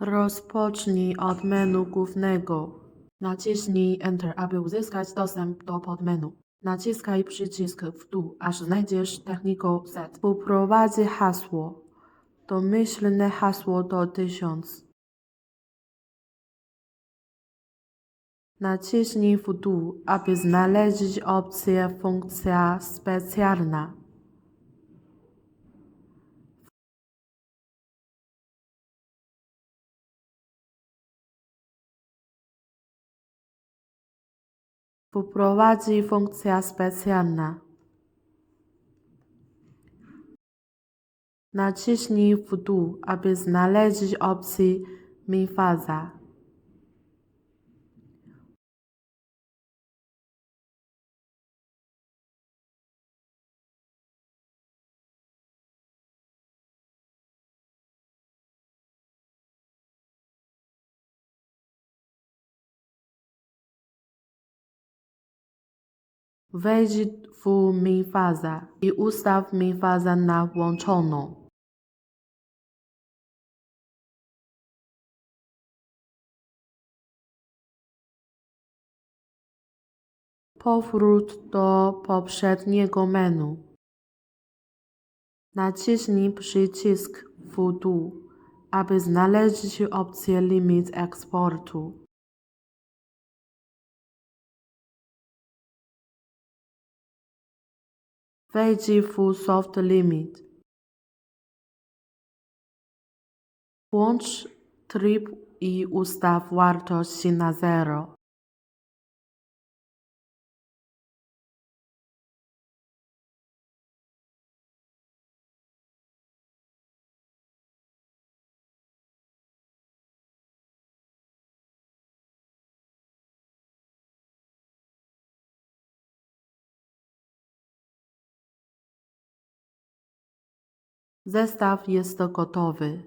Rozpocznij od menu głównego. Naciśnij Enter, aby uzyskać dostęp do podmenu. Naciskaj przycisk w dół, aż znajdziesz techniką set. Poprowadzi hasło. Domyślne hasło to 1000. Naciśnij w dół, aby znaleźć opcję funkcja specjalna. Poprowadzi funkcja specjalna. Naciśnij w dół, aby znaleźć opcję Mifaza. Wejdź w Mifaza i ustaw Mifaza na włączoną. Powrót do poprzedniego menu. Naciśnij przycisk w dół, aby znaleźć opcję limit eksportu. Wejdź w Soft Limit. Włącz tryb i ustaw wartość na zero. Zestaw jest gotowy.